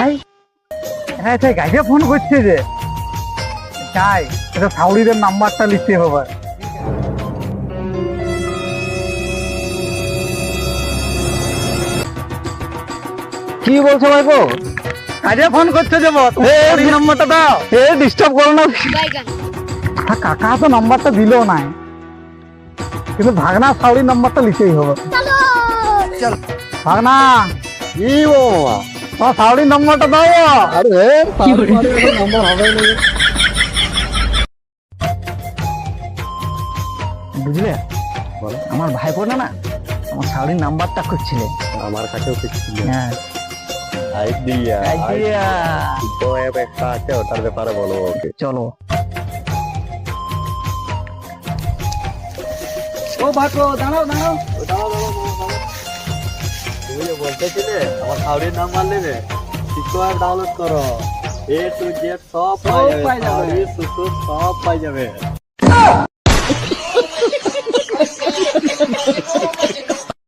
ভাই? হ্যাঁ গাইডে ফোন করছে যে। এটা সাউরিদের নাম্বারটা লিখতে হবে কি বলছো ভাইপো কাজে ফোন করছে যে বস এই নাম্বারটা দাও। এ ডিস্টার্ব করো না। কাকা তো নাম্বারটা দিলেও নাই। কিন্তু ভাগনা সাউরির নাম্বারটা লিখেই হবে। ভাগনা। কি ও তোমার সাউরির দাও। আরে নাম্বার হবে না। বুঝলে? আমার ভাই বোন না? আমার সাউরির নাম্বারটা খুঁজছিলে। আমার কাছেও কিছু হ্যাঁ। Idea idea. তো অ্যাপ একটা আছে ওটার ব্যাপারে বলো ওকে। চলো। ও দাঁড়াও দাঁড়াও দাঁড়াও। তুমি যে বলতেছিলে আমার সাউরির নাম্বার নেবে টিকো ডাউনলোড করো। এ টু জেড সব পাই যাবে সব পাই যাবে।